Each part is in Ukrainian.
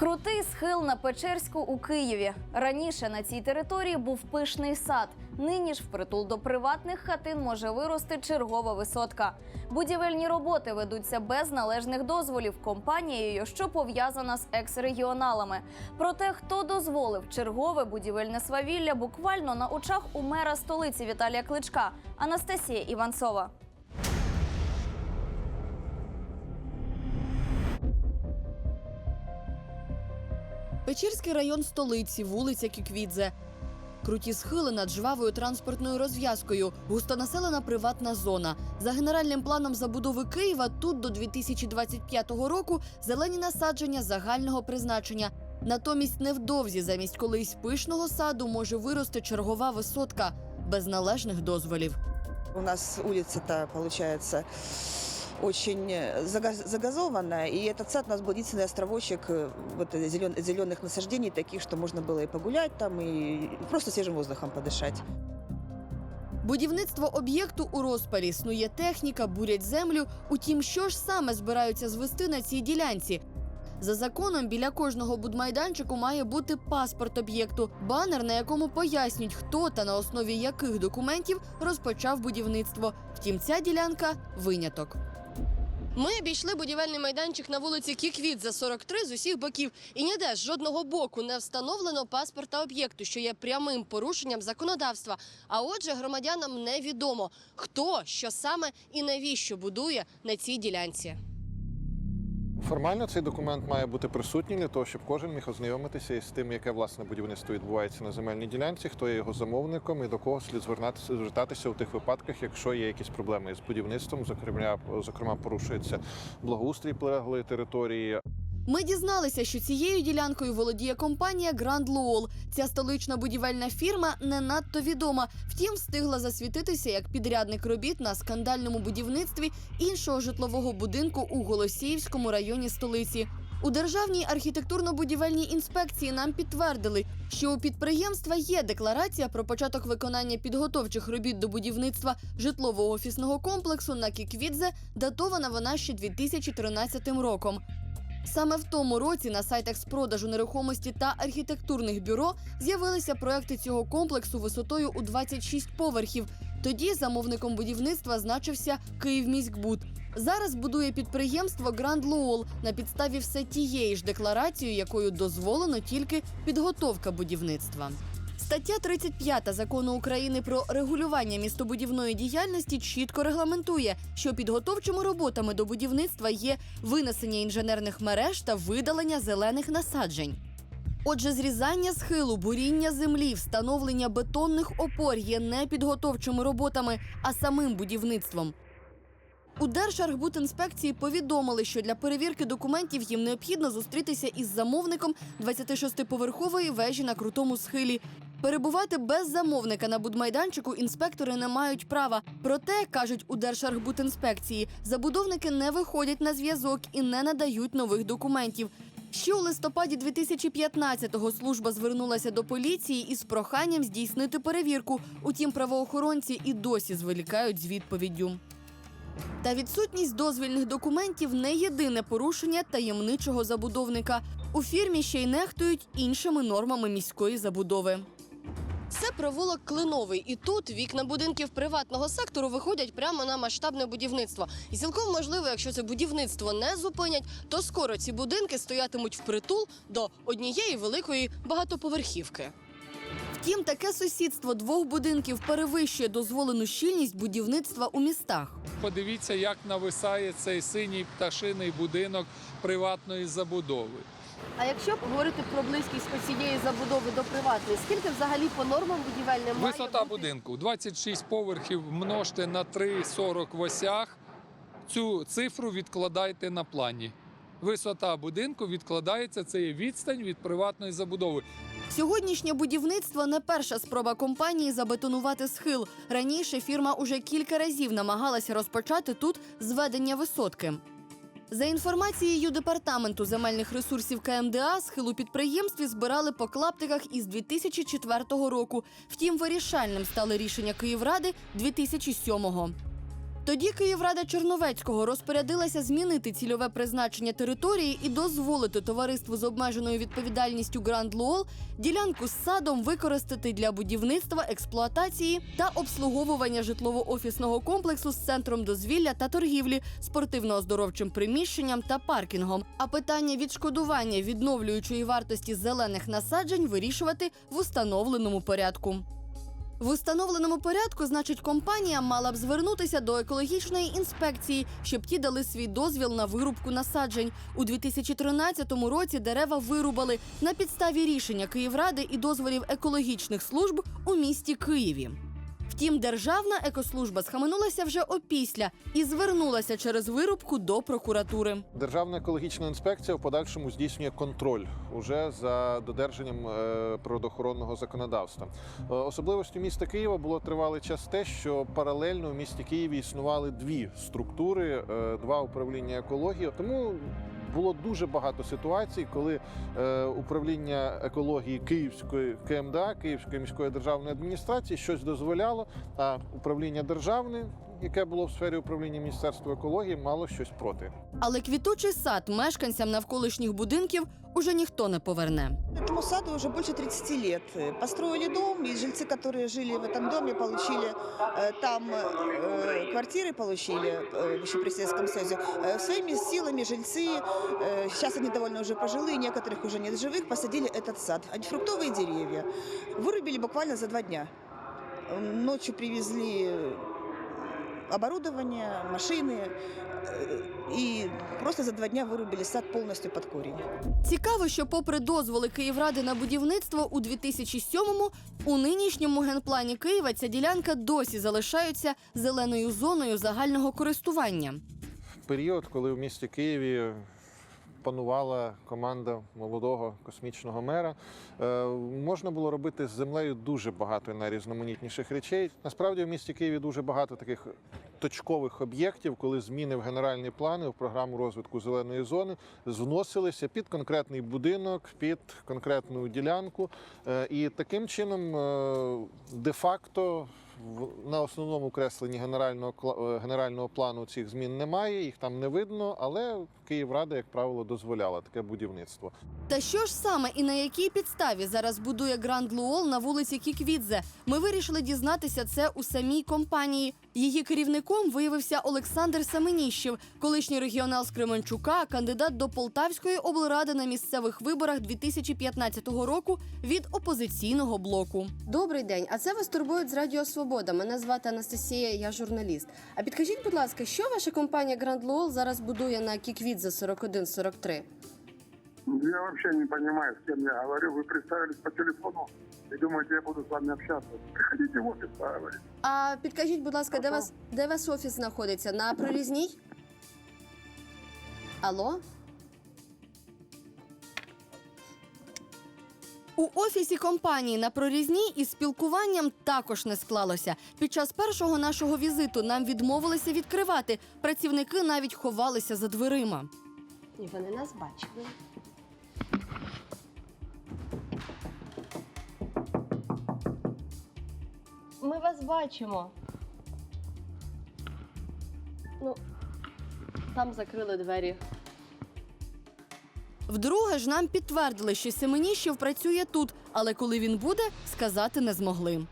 Крутий схил на Печерську у Києві. Раніше на цій території був пишний сад. Нині ж впритул до приватних хатин може вирости чергова висотка. Будівельні роботи ведуться без належних дозволів компанією, що пов'язана з екс-регіоналами. Проте, хто дозволив чергове будівельне свавілля буквально на очах у мера столиці Віталія Кличка Анастасія Іванцова. Печерський район столиці, вулиця Кіквідзе. Круті схили над жвавою транспортною розв'язкою, густонаселена приватна зона. За генеральним планом забудови Києва тут до 2025 року зелені насадження загального призначення. Натомість невдовзі замість колись пишного саду може вирости чергова висотка без належних дозволів. У нас улица-то, получается, очень э, загаз- загазованная, и этот сад у нас был единственный островочек э, вот, зелен- зеленых насаждений, таких, что можно было и погулять там, и просто свежим воздухом подышать. Будівництво об'єкту у розпалі снує техніка, бурять землю. Утім, що ж саме збираються звести на цій ділянці? За законом біля кожного будмайданчику має бути паспорт об'єкту, банер, на якому пояснюють, хто та на основі яких документів розпочав будівництво. Втім, ця ділянка виняток. Ми обійшли будівельний майданчик на вулиці Кіквіт за 43 з усіх боків, і ніде з жодного боку не встановлено паспорта об'єкту, що є прямим порушенням законодавства. А отже, громадянам невідомо, хто, що саме і навіщо будує на цій ділянці. Формально цей документ має бути присутній для того, щоб кожен міг ознайомитися із тим, яке власне будівництво відбувається на земельній ділянці, хто є його замовником і до кого слід звернатися звертатися у тих випадках, якщо є якісь проблеми з будівництвом, зокрема, зокрема порушується благоустрій прилеглої території, Ми дізналися, що цією ділянкою володіє компанія Grand Lowell. Ця столична будівельна фірма не надто відома. Втім, встигла засвітитися як підрядник робіт на скандальному будівництві іншого житлового будинку у Голосіївському районі столиці. У державній архітектурно-будівельній інспекції нам підтвердили, що у підприємства є декларація про початок виконання підготовчих робіт до будівництва житлового офісного комплексу на Кіквідзе, датована вона ще 2013 роком. Саме в тому році на сайтах з продажу нерухомості та архітектурних бюро з'явилися проекти цього комплексу висотою у 26 поверхів. Тоді замовником будівництва значився Київміськбуд. Зараз будує підприємство Grand Lowell на підставі все тієї ж декларації, якою дозволено тільки підготовка будівництва. Стаття 35 закону України про регулювання містобудівної діяльності чітко регламентує, що підготовчими роботами до будівництва є винесення інженерних мереж та видалення зелених насаджень. Отже, зрізання схилу, буріння землі, встановлення бетонних опор є не підготовчими роботами, а самим будівництвом. У Держархбудінспекції повідомили, що для перевірки документів їм необхідно зустрітися із замовником 26-поверхової вежі на крутому схилі. Перебувати без замовника на будмайданчику інспектори не мають права. Проте, кажуть у Держархбудінспекції, забудовники не виходять на зв'язок і не надають нових документів. Ще у листопаді 2015-го служба звернулася до поліції із проханням здійснити перевірку. Утім, правоохоронці і досі зволікають з відповіддю. Та відсутність дозвільних документів не єдине порушення таємничого забудовника. У фірмі ще й нехтують іншими нормами міської забудови. Це провулок Клиновий, і тут вікна будинків приватного сектору виходять прямо на масштабне будівництво. І цілком можливо, якщо це будівництво не зупинять, то скоро ці будинки стоятимуть впритул до однієї великої багатоповерхівки. Втім, таке сусідство двох будинків перевищує дозволену щільність будівництва у містах. Подивіться, як нависає цей синій пташиний будинок приватної забудови. А якщо говорити про близькість цієї забудови до приватної, скільки взагалі по нормам будівельним Висота будинку 26 поверхів множте на 3,40 в осях. Цю цифру відкладайте на плані. Висота будинку відкладається, це є відстань від приватної забудови. Сьогоднішнє будівництво не перша спроба компанії забетонувати схил. Раніше фірма уже кілька разів намагалася розпочати тут зведення висотки. За інформацією департаменту земельних ресурсів КМДА, схил у підприємстві збирали по клаптиках із 2004 року. Втім, вирішальним стало рішення Київради 2007-го. Тоді Київрада Черновецького розпорядилася змінити цільове призначення території і дозволити товариству з обмеженою відповідальністю Гранд Луол ділянку з садом використати для будівництва, експлуатації та обслуговування житлово-офісного комплексу з центром дозвілля та торгівлі, спортивно-оздоровчим приміщенням та паркінгом. А питання відшкодування відновлюючої вартості зелених насаджень вирішувати в установленому порядку. В установленому порядку, значить, компанія мала б звернутися до екологічної інспекції, щоб ті дали свій дозвіл на вирубку насаджень. У 2013 році дерева вирубали на підставі рішення Київради і дозволів екологічних служб у місті Києві. Втім, державна екослужба схаменулася вже опісля і звернулася через вирубку до прокуратури. Державна екологічна інспекція в подальшому здійснює контроль уже за додержанням е, природоохоронного законодавства. Е, Особливостю міста Києва було тривалий час те, що паралельно в місті Києві існували дві структури, е, два управління екології. Тому було дуже багато ситуацій, коли е, управління екології Київської КМДА, Київської міської державної адміністрації щось дозволяло, а управління державне, яке було в сфері управління Міністерства екології, мало щось проти. Але квітучий сад мешканцям навколишніх будинків уже ніхто не поверне. Этому саду уже больше 30 лет. Построили дом, и жильцы, которые жили в этом доме, получили э, там э, квартиры, получили э, еще при Советском Союзе. Э, своими силами жильцы, э, сейчас они довольно уже пожилые, некоторых уже нет живых, посадили этот сад. А Фруктовые деревья вырубили буквально за два дня. Э, Ночью привезли э, оборудование, машины, э, и просто за два дня вырубили сад полностью под корень. Цікаво, що попри дозволи Київради на будівництво у 2007-му, у нинішньому генплані Києва ця ділянка досі залишається зеленою зоною загального користування. В період, коли в місті Києві панувала команда молодого космічного мера, е, можна було робити з землею дуже багато найрізноманітніших речей. Насправді в місті Києві дуже багато таких точкових об'єктів, коли зміни в генеральні плани в програму розвитку зеленої зони вносилися під конкретний будинок, під конкретну ділянку. Е, І таким чином, е, де-факто, на основному кресленні генерального е, генерального плану цих змін немає, їх там не видно, але Київрада, як правило, дозволяла таке будівництво. Та що ж саме і на якій підставі зараз будує Гранд Луол на вулиці Кіквідзе? Ми вирішили дізнатися це у самій компанії. Її керівником виявився Олександр Семеніщев, колишній регіонал з Кременчука, кандидат до Полтавської облради на місцевих виборах 2015 року від опозиційного блоку. Добрий день. А це вас турбують з Радіо Свобода. Мене звати Анастасія, я журналіст. А підкажіть, будь ласка, що ваша компанія Grand Lowell зараз будує на Кіквідзе 4143? Я вообще не понимаю, с кем я говорю. Вы представились по телефону и думаете, я буду с вами общаться. Приходите в офис, поговорим. А підкажіть, будь ласка, де вас де вас офіс знаходиться? На прорізній? Алло? У офісі компанії на прорізній із спілкуванням також не склалося. Під час першого нашого візиту нам відмовилися відкривати. Працівники навіть ховалися за дверима. Ні, вони нас бачили. Ми вас бачимо. Ну, там закрили двері. Вдруге ж нам підтвердили, що Семеніщев працює тут, але коли він буде, сказати не змогли.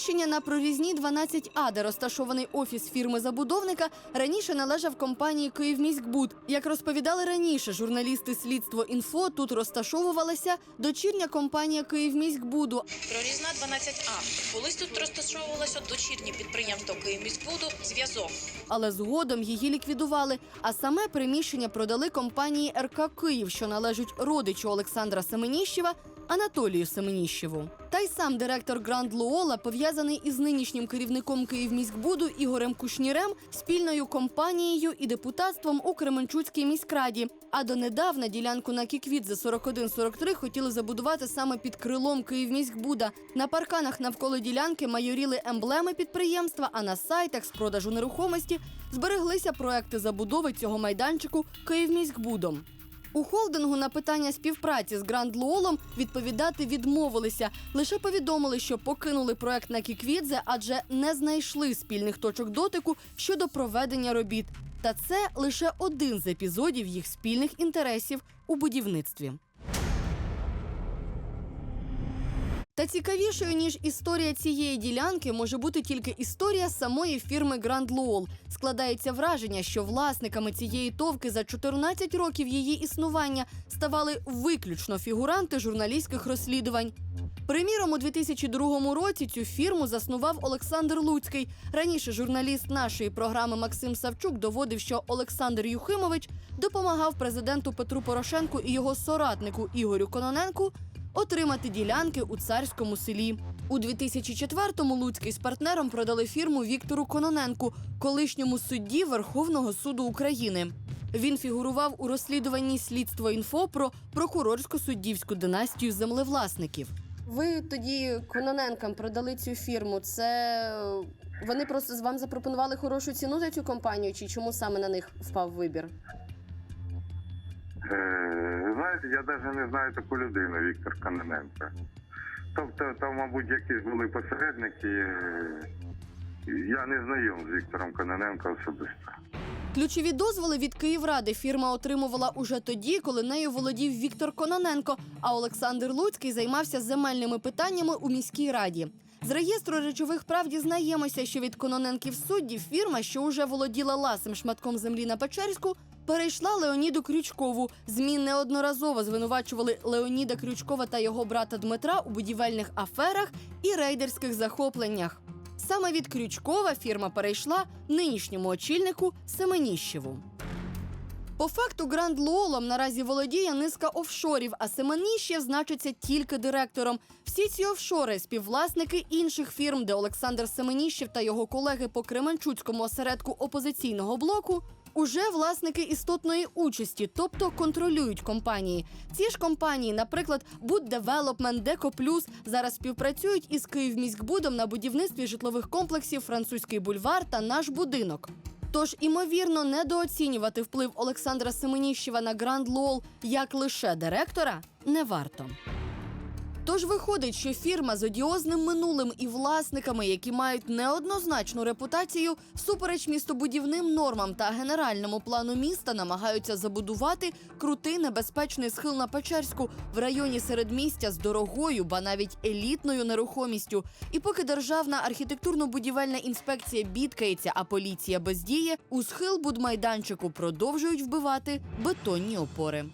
Приміщення на прорізній 12А, де розташований офіс фірми-забудовника, раніше належав компанії «Київміськбуд». Як розповідали раніше журналісти слідство інфо, тут розташовувалася дочірня компанія «Київміськбуду», Прорізна 12А. Колись тут розташовувалося дочірнє підприємство Київміськбуду «Зв'язок». але згодом її ліквідували. А саме приміщення продали компанії РК Київ, що належить родичу Олександра Семеніщева Анатолію Семеніщеву. Та й сам директор Гранд Луола пов'язаний із нинішнім керівником Київміськбуду Ігорем Кушнірем, спільною компанією і депутатством у Кременчуцькій міськраді. А донедавна ділянку на кіквіт Кіквідзе 4143 хотіли забудувати саме під крилом Київміськбуда. На парканах навколо ділянки майоріли емблеми підприємства, а на сайтах з продажу нерухомості збереглися проекти забудови цього майданчику Київміськбудом. У холдингу на питання співпраці з Гранд Лолом відповідати відмовилися. Лише повідомили, що покинули проект на Кіквідзе, адже не знайшли спільних точок дотику щодо проведення робіт. Та це лише один з епізодів їх спільних інтересів у будівництві. Та цікавішою ніж історія цієї ділянки може бути тільки історія самої фірми Grand Lowell. Складається враження, що власниками цієї товки за 14 років її існування ставали виключно фігуранти журналістських розслідувань. Приміром, у 2002 році цю фірму заснував Олександр Луцький. Раніше журналіст нашої програми Максим Савчук доводив, що Олександр Юхимович допомагав президенту Петру Порошенку і його соратнику Ігорю Кононенку отримати ділянки у царському селі. У 2004-му Луцький з партнером продали фірму Віктору Кононенку, колишньому судді Верховного суду України. Він фігурував у розслідуванні слідство інфо про прокурорсько-суддівську династію землевласників. Ви тоді Кононенкам продали цю фірму. Це е, вони просто з вам запропонували хорошу ціну за цю компанію, чи чому саме на них впав вибір? Знаєте, я навіть не знаю таку людину, Віктор Кононенко. Тобто, там, мабуть, якісь були посередники. е, Я не знайом з Віктором Кононенко особисто. Ключові дозволи від Київради фірма отримувала уже тоді, коли нею володів Віктор Кононенко, а Олександр Луцький займався земельними питаннями у міській раді. З реєстру речових прав дізнаємося, що від Кононенків суддів фірма, що уже володіла ласим шматком землі на Печерську, перейшла Леоніду Крючкову. ЗМІ неодноразово звинувачували Леоніда Крючкова та його брата Дмитра у будівельних аферах і рейдерських захопленнях. Саме від Крючкова фірма перейшла нинішньому очільнику Семеніщеву. По факту Гранд Луолом наразі володіє низка офшорів, а Семеніщев значиться тільки директором. Всі ці офшори співвласники інших фірм, де Олександр Семеніщев та його колеги по Кременчуцькому осередку опозиційного блоку. Уже власники істотної участі, тобто контролюють компанії. Ці ж компанії, наприклад, Буд Девелопмент, Деко Плюс, зараз співпрацюють із Київміськбудом на будівництві житлових комплексів Французький бульвар та наш будинок. Тож, імовірно, недооцінювати вплив Олександра Семеніщева на Гранд Лол як лише директора не варто. Тож виходить, що фірма з одіозним минулим і власниками, які мають неоднозначну репутацію, всупереч містобудівним нормам та генеральному плану міста намагаються забудувати крутий небезпечний схил на Печерську в районі середмістя з дорогою, ба навіть елітною нерухомістю. І поки державна архітектурно-будівельна інспекція бідкається, а поліція бездіє, у схил будмайданчику продовжують вбивати бетонні опори.